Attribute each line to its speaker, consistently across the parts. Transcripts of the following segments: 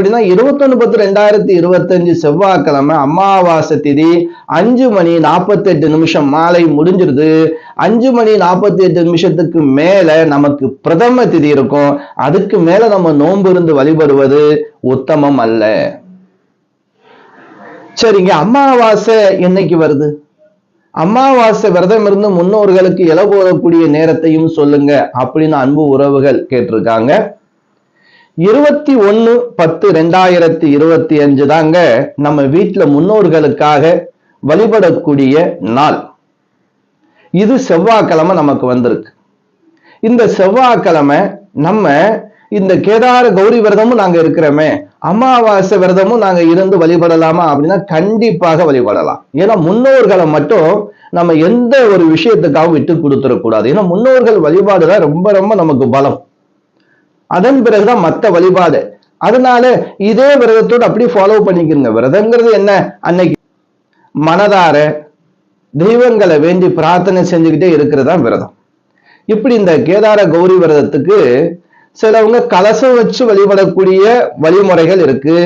Speaker 1: அப்படின்னா இருபத்தொன்னு பத்து ரெண்டாயிரத்தி இருபத்தஞ்சு செவ்வாய்க்கிழமை அமாவாசை திதி அஞ்சு மணி நாற்பத்தெட்டு நிமிஷம் மாலை முடிஞ்சிருது. அஞ்சு மணி நாற்பத்தி எட்டு நிமிஷத்துக்கு மேல நமக்கு பிரதம திதி இருக்கும். அதுக்கு மேல நம்ம நோன்பு இருந்து வழிபடுவது உத்தமம் அல்ல. சரிங்க அமாவாசை என்னைக்கு வருது? அமாவாசை விரதம் இருந்து முன்னோர்களுக்கு இல போதக்கூடிய நேரத்தையும் சொல்லுங்க அப்படின்னு அன்பு உறவுகள் கேட்டிருக்காங்க. இருபத்தி ஒன்னு பத்து ரெண்டாயிரத்தி இருபத்தி அஞ்சு தாங்க நம்ம வீட்டுல முன்னோர்களுக்காக வழிபடக்கூடிய நாள். இது செவ்வாய்க்கிழமை நமக்கு வந்திருக்கு. இந்த செவ்வாய்க்கிழமை நம்ம இந்த கேதார கௌரி விரதமும் நாங்க இருக்கிறோமே அமாவாசை விரதமும் நாங்க இருந்து வழிபடலாமா அப்படின்னா கண்டிப்பாக வழிபடலாம். ஏன்னா முன்னோர்களை மட்டும் நம்ம எந்த ஒரு விஷயத்துக்காகவும் விட்டு கொடுத்துடக்கூடாது. ஏன்னா முன்னோர்கள் வழிபாடு தான் ரொம்ப ரொம்ப நமக்கு பலம். அதன் பிறகுதான் மற்ற வழிபாடு. அதனால இதே விரதத்தோடு அப்படியே ஃபாலோ பண்ணிக்கிறங்க விரதங்கிறது என்ன? அன்னைக்கு மனதார தெய்வங்களை வேண்டி பிரார்த்தனை செஞ்சுக்கிட்டே இருக்கிறதா விரதம். இப்படி இந்த கேதார கௌரி விரதத்துக்கு சிலவங்க கலசம் வச்சு வழிபடக்கூடிய வழிமுறைகள் இருக்கு.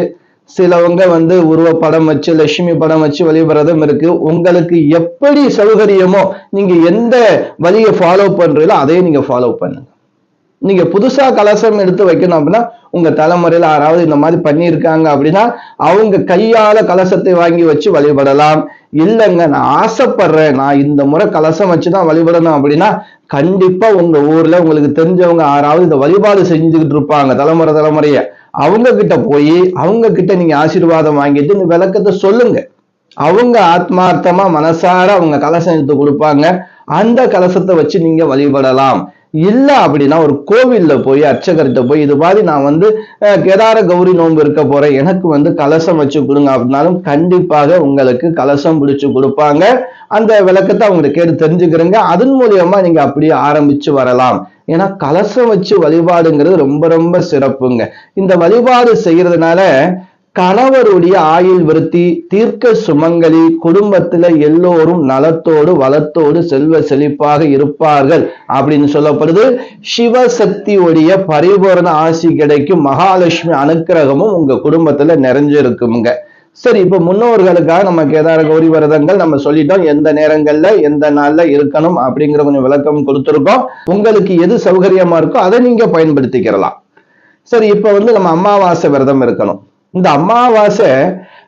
Speaker 1: சிலவங்க வந்து உருவப்படம் வச்சு லட்சுமி படம் வச்சு வழிபடுறதும் இருக்கு. உங்களுக்கு எப்படி சௌகரியமோ நீங்க எந்த வழியை ஃபாலோ பண்றீங்களோ அதையும் நீங்க ஃபாலோ பண்ணுங்க. நீங்க புதுசா கலசம் எடுத்து வைக்கணும் அப்படின்னா உங்க தலைமுறையில யாராவது இந்த மாதிரி பண்ணியிருக்காங்க அப்படின்னா அவங்க கையால கலசத்தை வாங்கி வச்சு வழிபடலாம். இல்லைங்க நான் ஆசைப்படுறேன். நான் இந்த முறை கலசம் வச்சுதான் வழிபடணும் அப்படின்னா கண்டிப்பா உங்க ஊர்ல உங்களுக்கு தெரிஞ்சவங்க யாராவது இந்த வழிபாடு செஞ்சுக்கிட்டு இருப்பாங்க தலைமுறை தலைமுறைய. அவங்க கிட்ட போய் அவங்க கிட்ட நீங்க ஆசீர்வாதம் வாங்கிட்டு இந்த விளக்கத்தை சொல்லுங்க. அவங்க ஆத்மார்த்தமா மனசார அவங்க கலசம் எடுத்து கொடுப்பாங்க. அந்த கலசத்தை வச்சு நீங்க வழிபடலாம். இல்லை அப்படின்னா ஒரு கோவில்ல போய் அர்ச்சகர்கிட்ட போய் இது மாதிரி நான் வந்து கேதார கௌரி நோன்பு இருக்க போகிறேன் எனக்கு வந்து கலசம் வச்சு கொடுங்க அப்படின்னாலும் கண்டிப்பாக உங்களுக்கு கலசம் பிடிச்சி கொடுப்பாங்க. அந்த விளக்கத்தை அவங்க கேட்டு தெரிஞ்சுக்கிறீங்க. அதன் மூலியமா நீங்க அப்படியே ஆரம்பிச்சு வரலாம். ஏன்னா கலசம் வச்சு வழிபாடுங்கிறது ரொம்ப ரொம்ப சிறப்புங்க. இந்த வழிபாடு செய்யறதுனால கணவருடைய ஆயுள் விருத்தி தீர்க்க சுமங்கலி குடும்பத்துல எல்லோரும் நலத்தோடு வளத்தோடு செல்வ செழிப்பாக இருப்பார்கள் அப்படின்னு சொல்லப்படுது. சிவசக்தியுடைய பரிபூரண ஆசி கிடைக்கும். மகாலட்சுமி அனுக்கிரகமும் உங்க குடும்பத்துல நிறைஞ்சிருக்குங்க சரி இப்ப முன்னோர்களுக்காக நம்ம கேதார கௌரி விரதங்கள் நம்ம சொல்லிட்டோம். எந்த நேரங்கள்ல எந்த நாள்ல இருக்கணும் அப்படிங்கிற கொஞ்சம் விளக்கம் கொடுத்துருக்கோம். உங்களுக்கு எது சௌகரியமா இருக்கோ அதை நீங்க பயன்படுத்திக்கிறலாம். சரி இப்ப வந்து நம்ம அமாவாசை விரதம் இருக்கணும். இந்த அமாவாசை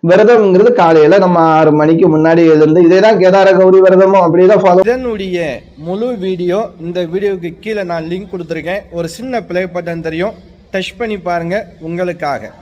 Speaker 1: விரதம்ங்கிறது காலையில நம்ம ஆறு மணிக்கு முன்னாடி எழுந்து இதேதான் கேதார கௌரி விரதமும் அப்படிதான் ஃபாலோ
Speaker 2: இதனுடைய முழு வீடியோ இந்த வீடியோவுக்கு கீழே நான் லிங்க் கொடுத்துருக்கேன். ஒரு சின்ன பிளே பட்டன் தெரியும். டச் பண்ணி பாருங்க உங்களுக்காக.